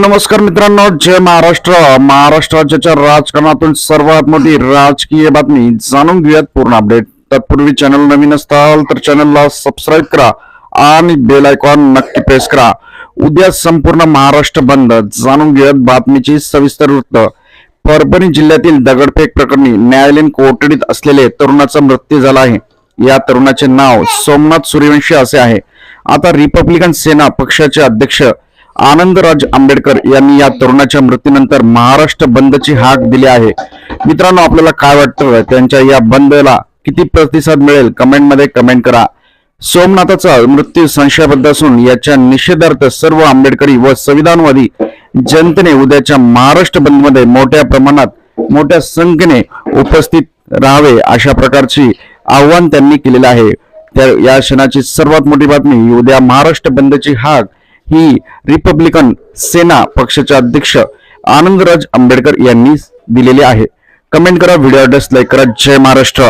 नमस्कार मित्रांनो जय महाराष्ट्र. महाराष्ट्राच्या राजकारणातून सर्वात मोठी राजकीय बातमी जाणून घेऊयात पूर्ण अपडेट तत्पूर्वी चॅनल नवीन असताल तर चॅनलला सबस्क्राईब करा आणि बेल आयकॉन नक्की प्रेस करा. उद्या संपूर्ण महाराष्ट्र बंद. जाणून घेऊयात बातमीची सविस्तर वृत्त. परभणी जिल्ह्यातील दगडफेक प्रकरणी न्यायालयीन कोठडीत असलेले तरुणाचा मृत्यू झाला आहे. या तरुणाचे नाव सोमनाथ सूर्यवंशी असे आहे. आता रिपब्लिकन सेना पक्षाचे अध्यक्ष आनंदराज आंबेडकर यांनी या तरुणाच्या मृत्यूनंतर महाराष्ट्र बंदची हाक दिली आहे. मित्रांनो आपल्याला काय वाटतं? त्यांच्या या बंदला किती प्रतिसाद मिळेल? कमेंटमध्ये कमेंट करा. सोमनाथाचा मृत्यू संशयाबद्ध असून याच्या निषेधार्थ सर्व आंबेडकरी व संविधानवादी जनतेने उद्याच्या महाराष्ट्र बंदमध्ये मोठ्या प्रमाणात मोठ्या संख्येने उपस्थित राहावे अशा प्रकारची आव्हान त्यांनी केलेलं आहे. त्या या क्षणाची सर्वात मोठी बातमी उद्या महाराष्ट्र बंदची हाक ही रिपब्लिकन सेना पक्षाचे अध्यक्ष आनंदराज आंबेडकर यांनी दिलेली आहे. कमेंट करा व्हिडिओ लाईक करा. जय महाराष्ट्र.